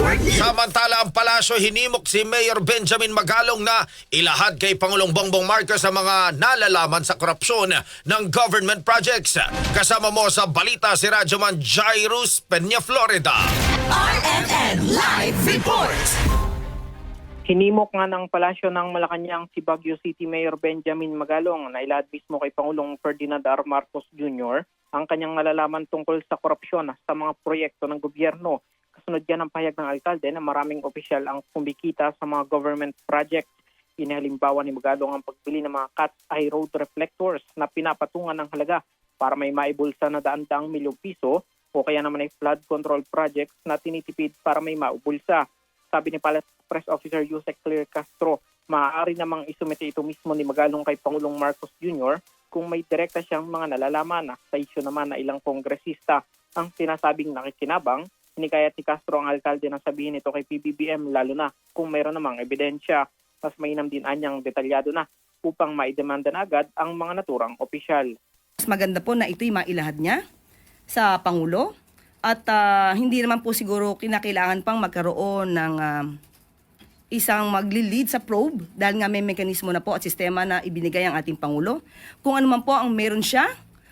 Samantala ang palasyo hinimok si Mayor Benjamin Magalong na ilahad kay Pangulong Bongbong Marcos ang mga nalalaman sa korupsyon ng government projects. Kasama mo sa balita si Radyoman Jairus Peña Florida. RMN Live Report! Hinimok nga ng palasyo ng Malacanang si Baguio City Mayor Benjamin Magalong na ilahad mismo kay Pangulong Ferdinand R. Marcos Jr. ang kanyang nalalaman tungkol sa korupsyon sa mga proyekto ng gobyerno. Kasunod yan ang pahayag ng alkalde na maraming opisyal ang kumikita sa mga government projects. Inihalimbawa ni Magalong ang pagbili ng mga cat's eye road reflectors na pinapatungan ng halaga para may maibulsa na daan-daang milyong piso o kaya naman ay flood control projects na tinitipid para may maubulsa. Sabi ni Palace Press Officer Yusek Clear Castro, maaari namang isumite ito mismo ni Magalong kay Pangulong Marcos Jr. kung may direkta siyang mga nalalaman. Sa isyo naman na ilang kongresista ang sinasabing nakikinabang, hinikayat ni Castro ang alkalde na sabihin ito kay PBBM lalo na kung mayroon namang ebidensya. Mas mainam din anyang detalyado na upang maidemanda na agad ang mga naturang opisyal. Mas maganda po na ito'y mailahad niya sa Pangulo at ah, hindi naman po siguro kinakailangan pang magkaroon ng ah, isang magli-lead sa probe dahil nga may mekanismo na po at sistema na ibinigay ang ating Pangulo. Kung ano man po ang meron siya,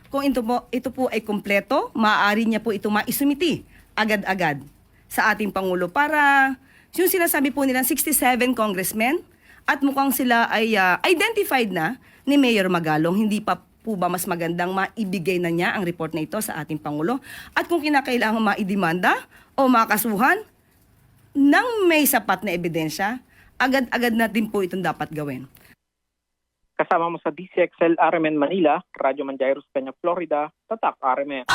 kung ito po, ito po ay kompleto, maaari niya po ito maisumiti agad-agad sa ating Pangulo para yung sinasabi po nilang 67 congressmen at mukhang sila ay ah, identified na ni Mayor Magalong. Hindi pa po ba mas magandang maibigay na niya ang report na ito sa ating Pangulo? At kung kinakailangan maidemanda o makasuhan, nang may sapat na ebidensya, agad-agad natin po itong dapat gawin. Kasama mo sa DCXL RMN Manila, Radyo Manjairos Peña, Florida, Tatak RMN.